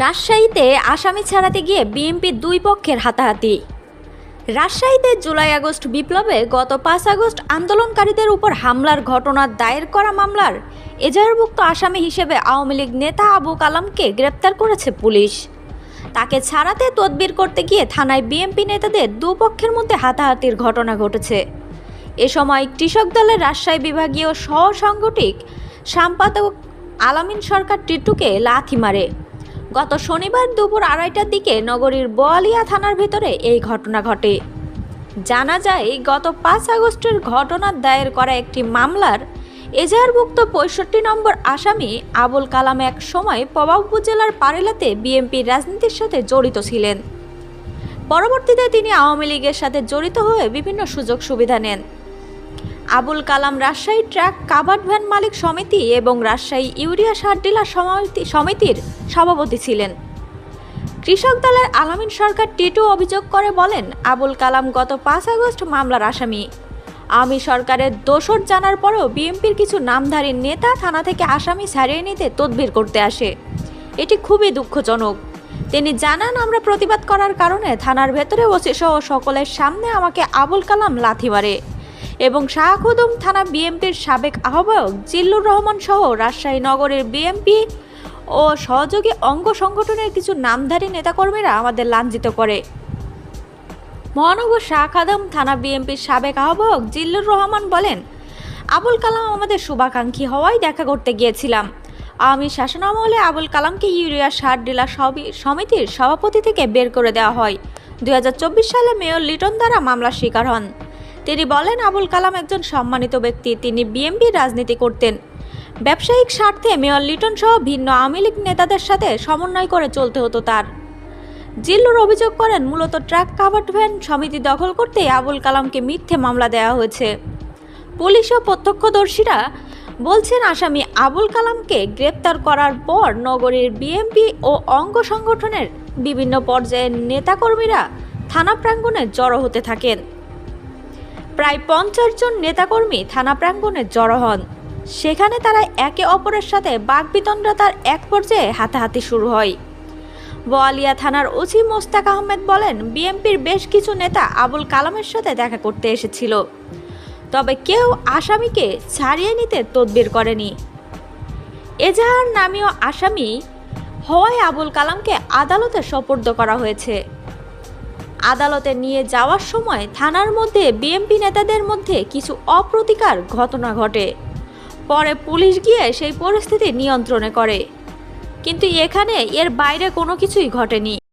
রাজশাহীতে আসামি ছাড়াতে গিয়ে বিএনপির দুই পক্ষের হাতাহাতি। রাজশাহীতে জুলাই আগস্ট বিপ্লবে গত পাঁচ আগস্ট আন্দোলনকারীদের উপর হামলার ঘটনার দায়ের করা মামলার এজাহারভুক্ত আসামি হিসেবে আওয়ামী লীগ নেতা আবু কালামকে গ্রেপ্তার করেছে পুলিশ। তাকে ছাড়াতে তদবির করতে গিয়ে থানায় বিএনপি নেতাদের দুপক্ষের মধ্যে হাতাহাতির ঘটনা ঘটেছে। এ সময় কৃষক দলের রাজশাহী বিভাগীয় সহ সাংগঠনিক সম্পাদক আলামিন সরকার টিটুকে লাথি মারে। গত শনিবার দুপুর আড়াইটার দিকে নগরীর বোয়ালিয়া থানার ভেতরে এই ঘটনা ঘটে। জানা যায়, গত পাঁচ আগস্টের ঘটনার দায়ের করা একটি মামলার এজাহারভুক্ত পঁয়ষট্টি নম্বর আসামি আবুল কালাম এক সময় পবা উপজেলার পারেলাতে বিএনপির রাজনীতির সাথে জড়িত ছিলেন। পরবর্তীতে তিনি আওয়ামী লীগের সাথে জড়িত হয়ে বিভিন্ন সুযোগ সুবিধা নেন। Abul Kalam Rajshahi truck, covered van মালিক সমিতি এবং রাজশাহী ইউরিয়া সার ডিলার সমিতির সভাপতি ছিলেন। কৃষক দলের আলামিন সরকার টিটু অভিযোগ করে বলেন, আবুল কালাম গত পাঁচ আগস্ট মামলার আসামি। আমি সরকারের দোষর জানার পরেও বিএনপির কিছু নামধারী নেতা থানা থেকে আসামি ছাড়িয়ে নিতে তদবির করতে আসে। এটি খুবই দুঃখজনক। তিনি জানান, আমরা প্রতিবাদ করার কারণে থানার ভেতরে ওসি সহ সকলের সামনে আমাকে আবুল কালাম লাথি মারে। এবং শাহখুদুম থানা বিএনপির সাবেক আহ্বায়ক জিল্লুর রহমান সহ রাজশাহী নগরের বিএনপি ও সহযোগী অঙ্গ সংগঠনের কিছু নামধারী নেতাকর্মীরা আমাদের লাঞ্ছিত করে। মহানগর শাহ খাদম থানা বিএনপির সাবেক আহ্বায়ক জিল্লুর রহমান বলেন, আবুল কালাম আমাদের শুভাকাঙ্ক্ষী হওয়ায় দেখা করতে গিয়েছিলাম। আমি শাসনামলে আবুল কালামকে ইউরিয়া, সার ডিলার সমিতির সভাপতি থেকে বের করে দেওয়া হয়। দুই হাজার চব্বিশ সালে মেয়র লিটন দ্বারা মামলার শিকার হন। তিনি বলেন, আবুল কালাম একজন সম্মানিত ব্যক্তি। তিনি বিএনপির রাজনীতি করতেন। ব্যবসায়িক স্বার্থে মেয়র লিটন সহ ভিন্ন আওয়ামী লীগ নেতাদের সাথে সমন্বয় করে চলতে হতো তার। জিল্লুর অভিযোগ করেন, মূলত ট্রাক কাভার্ড ভ্যান সমিতি দখল করতে আবুল কালামকে মিথ্যে মামলা দেওয়া হয়েছে। পুলিশ ও প্রত্যক্ষদর্শীরা বলছেন, আসামি আবুল কালামকে গ্রেপ্তার করার পর নগরীর বিএমপি ও অঙ্গ সংগঠনের বিভিন্ন পর্যায়ের নেতাকর্মীরা থানা প্রাঙ্গণে জড়ো হতে থাকেন। প্রায় পঞ্চাশ জন নেতাকর্মী থানা প্রাঙ্গণে জড়ো হন। সেখানে তারা একে অপরের সাথে বাকবিতণ্ডতার এক পর্যায়ে হাতাহাতি শুরু হয়। বোয়ালিয়া থানার ওসি মোস্তাক আহমেদ বলেন, বিএনপির বেশ কিছু নেতা আবুল কালামের সাথে দেখা করতে এসেছিল। তবে কেউ আসামিকে ছাড়িয়ে নিতে তদবির করেনি। এজাহার নামীয় আসামি, হওয়ায় আবুল কালামকে আদালতে সোপর্দ করা হয়েছে। আদালতে নিয়ে যাওয়ার সময় থানার মধ্যে বিএনপি নেতাদের মধ্যে কিছু অপ্রতিকার ঘটনা ঘটে। পরে পুলিশ গিয়ে সেই পরিস্থিতি নিয়ন্ত্রণে করে। কিন্তু এখানে এর বাইরে কোনো কিছুই ঘটেনি।